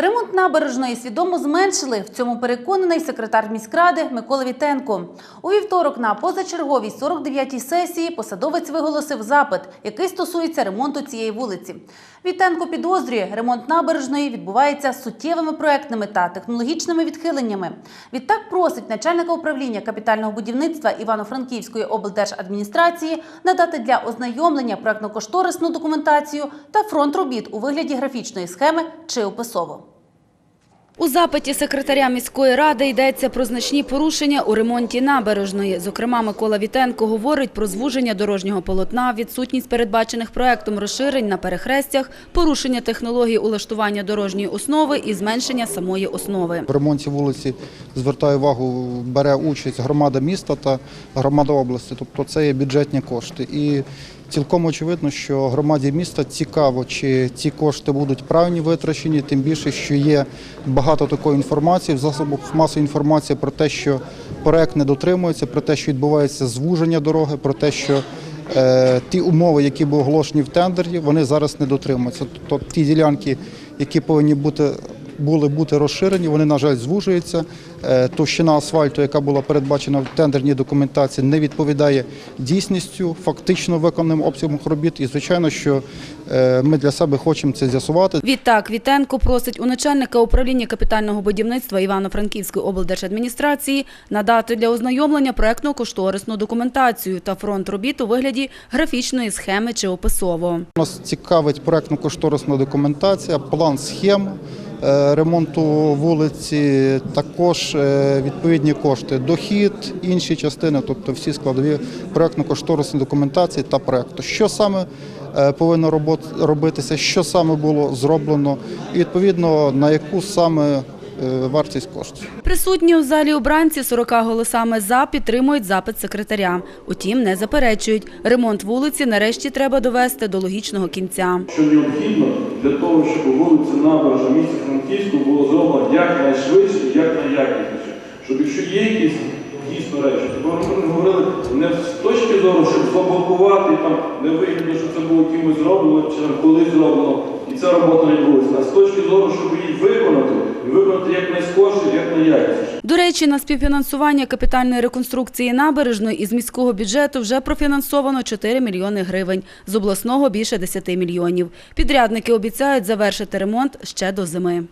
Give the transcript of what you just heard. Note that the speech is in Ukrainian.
Ремонт набережної свідомо зменшили. В цьому переконаний секретар міськради Микола Вітенко. У вівторок на позачерговій 49-й сесії посадовець виголосив запит, який стосується ремонту цієї вулиці. Вітенко підозрює, ремонт набережної відбувається суттєвими проектними та технологічними відхиленнями. Відтак просить начальника управління капітального будівництва Івано-Франківської облдержадміністрації надати для ознайомлення проектно-кошторисну документацію та фронт робіт у вигляді графічної схеми чи описово. У запиті секретаря міської ради йдеться про значні порушення у ремонті набережної. Зокрема, Микола Вітенко говорить про звуження дорожнього полотна, відсутність передбачених проектом розширень на перехрестях, порушення технології улаштування дорожньої основи і зменшення самої основи. В ремонті вулиці звертаю увагу, бере участь громада міста та громада області. Тобто це є бюджетні кошти. І цілком очевидно, що громаді міста цікаво, чи ці кошти будуть правильно витрачені, тим більше, що є багато такої інформації в засобах масової інформації про те, що проект не дотримується, про те, що відбувається звуження дороги, про те, що е, ті умови, які були оголошені в тендері, вони зараз не дотримуються. Тобто ті ділянки, які повинні бути були бути розширені, вони, на жаль, звужуються. Е, Товщина асфальту, яка була передбачена в тендерній документації, не відповідає дійсністю, фактично виконаним обсягом робіт. І, звичайно, що е, ми для себе хочемо це з'ясувати. Відтак Вітенко просить у начальника управління капітального будівництва Івано-Франківської облдержадміністрації надати для ознайомлення проектно-кошторисну документацію та фронт робіт у вигляді графічної схеми чи описово. Нас цікавить проектно-кошторисна документація, план схем ремонту вулиці, також е, відповідні кошти, дохід, інші частини, тобто всі складові проектно-кошторисної документації та проекту. Що саме е, повинно робитися, що саме було зроблено, і відповідно на яку саме е, вартість коштів. Присутні у залі обранці 40 голосами «за» підтримують запит секретаря. Утім, не заперечують. Ремонт вулиці нарешті треба довести до логічного кінця. що необхідно для того, щоб вулиця набережна міста Франківського було зроблено якнайшвидше якнайякісніше. Щоб якщо є якісь дійсно речі, то ми не говорили не з точки зору, щоб заблокувати там не вигідно, що це було кимось зроблено чи там колись зроблено, і ця робота не відбулася, а з точки зору, щоб її виконати, і виконати якнайскорше, якнайякісніше. До речі, на співфінансування капітальної реконструкції набережної із міського бюджету вже профінансовано 4 мільйони гривень, з обласного – більше 10 мільйонів. Підрядники обіцяють завершити ремонт ще до зими.